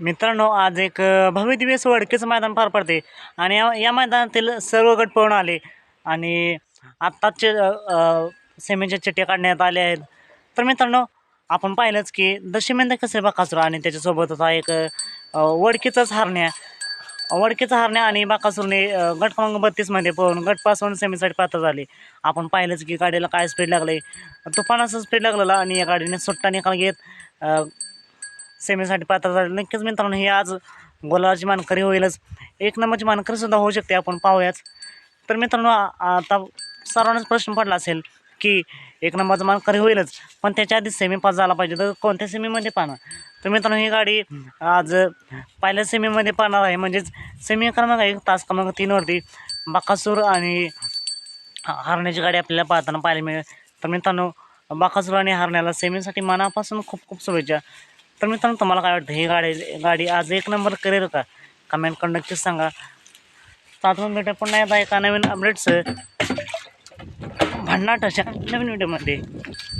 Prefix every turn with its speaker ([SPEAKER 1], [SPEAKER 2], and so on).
[SPEAKER 1] मित्रांनो आज एक भव्य दिवस वडकेचं मैदान पार पडते. आणि या या मैदानातील सर्व गट पळून आले. आणि आत्ताचे सेमीच्या चिठ्ठ्या काढण्यात आल्या आहेत. तर मित्रांनो आपण पाहिलंच की दशमेंद कसे बाकासूर आणि त्याच्यासोबत होता एक वडकीचाच हारण्या. वडकीचा हारण्या आणि बाकासूरने गट क्रमांक बत्तीसमध्ये पळून गटपासून सेमीसाठी पात्र झाले. आपण पाहिलंच की गाडीला काय स्पीड लागले तुफानाचं स्पीड लागलेला आणि या गाडीने सुट्टा निकाल घेत सेमीसाठी पात्र झाले नक्कीच मित्रांनो ही आज गोलाची मानकरी होईलच. एक नंबरची मानकरीसुद्धा होऊ शकते आपण पाहूयाच. तर मित्रांनो आता सर्वांनाच प्रश्न पडला असेल की एक नंबरचा मानकरी होईलच पण त्याच्या आधी सेमी पास झाला पाहिजे. तर कोणत्या सेमीमध्ये पाहणार? तर मित्रांनो ही गाडी आज पहिल्या सेमीमध्ये पाहणार आहे. म्हणजेच सेमी क्रमांक एक तास क्रमांक तीनवरती बाकासूर आणि हारण्याची गाडी आपल्याला पाहताना पाहायला मिळेल. तर मित्रांनो बाकासूर आणि हारण्याला सेमीसाठी मनापासून खूप खूप शुभेच्छा. तर मित्रांनो तुम्हाला काय वाटतं? ही गाडी गाडी आज एक नंबर करेल का? कमेंट करून नक्कीच सांगा. साधून भेटा पुन्हा एकदा एका नवीन अपडेट्स भन्नाट अशा नवीन व्हिडिओमध्ये